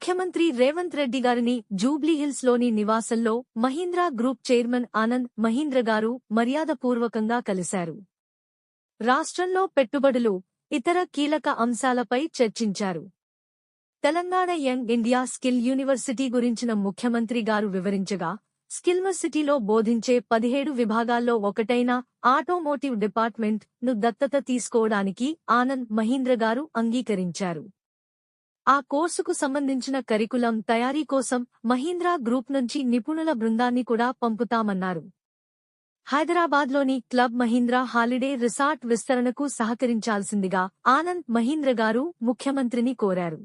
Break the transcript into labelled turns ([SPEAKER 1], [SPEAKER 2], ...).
[SPEAKER 1] ముఖ్యమంత్రి రేవంత్ రెడ్డి గారిని జూబ్లీహిల్స్లోని నివాసంలో మహీంద్రా గ్రూప్ చైర్మన్ ఆనంద్ మహీంద్ర గారు మర్యాదపూర్వకంగా కలిశారు. రాష్ట్రంలో పెట్టుబడులు ఇతర కీలక అంశాలపై చర్చించారు. Telangana young India skill university గురించిన ముఖ్యమంత్రి గారు వివరించగా స్కిల్వర్సిటీలో బోధించే పదిహేడు విభాగాల్లో ఒకటైన ఆటోమోటివ్ డిపార్ట్మెంట్ను దత్తత తీసుకోవడానికి ఆనంద్ మహీంద్ర గారు అంగీకరించారు. ఆ కోర్సుకు సంబంధించిన కరికులం తయారీ కోసం మహీంద్రా గ్రూప్ నుంచి నిపుణుల బృందాన్ని కూడా పంపుతామన్నారు. హైదరాబాద్లోని క్లబ్ మహీంద్రా హాలిడే రిసార్ట్ విస్తరణకు సహకరించాల్సిందిగా ఆనంద్ మహీంద్ర గారు ముఖ్యమంత్రిని కోరారు.